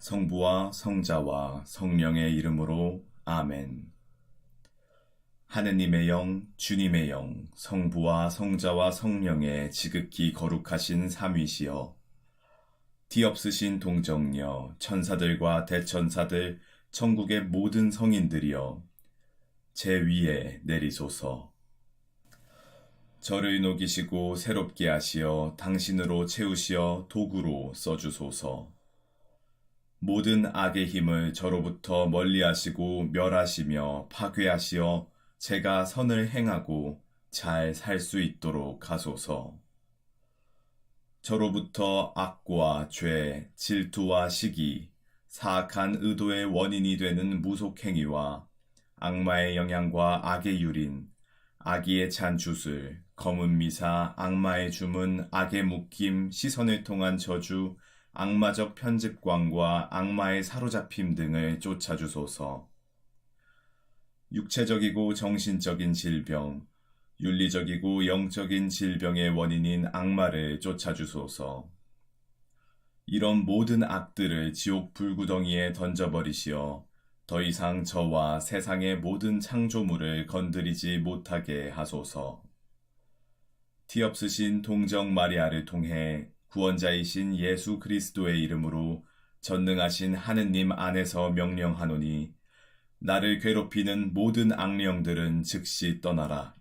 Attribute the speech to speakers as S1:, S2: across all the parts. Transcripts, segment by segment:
S1: 성부와 성자와 성령의 이름으로 아멘. 하느님의 영, 주님의 영, 성부와 성자와 성령의 지극히 거룩하신 삼위시여. 뒤없으신 동정녀, 천사들과 대천사들, 천국의 모든 성인들이여. 제 위에 내리소서. 저를 녹이시고 새롭게 하시어 당신으로 채우시어 도구로 써주소서. 모든 악의 힘을 저로부터 멀리 하시고 멸하시며 파괴하시어 제가 선을 행하고 잘 살 수 있도록 하소서. 저로부터 악과 죄, 질투와 시기, 사악한 의도의 원인이 되는 무속행위와 악마의 영향과 악의 유린, 악의의 찬 주술, 검은 미사, 악마의 주문, 악의 묶임, 시선을 통한 저주, 악마적 편집광과 악마의 사로잡힘 등을 쫓아주소서. 육체적이고 정신적인 질병, 윤리적이고 영적인 질병의 원인인 악마를 쫓아주소서. 이런 모든 악들을 지옥 불구덩이에 던져버리시어 더 이상 저와 세상의 모든 창조물을 건드리지 못하게 하소서. 티 없으신 동정 마리아를 통해 구원자이신 예수 그리스도의 이름으로 전능하신 하느님 안에서 명령하노니 나를 괴롭히는 모든 악령들은 즉시 떠나라.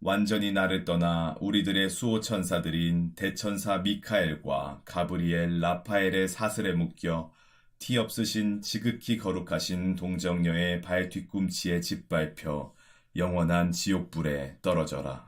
S1: 완전히 나를 떠나 우리들의 수호 천사들인 대천사 미카엘과 가브리엘, 라파엘의 사슬에 묶여 티 없으신 지극히 거룩하신 동정녀의 발 뒤꿈치에 짓밟혀 영원한 지옥불에 떨어져라.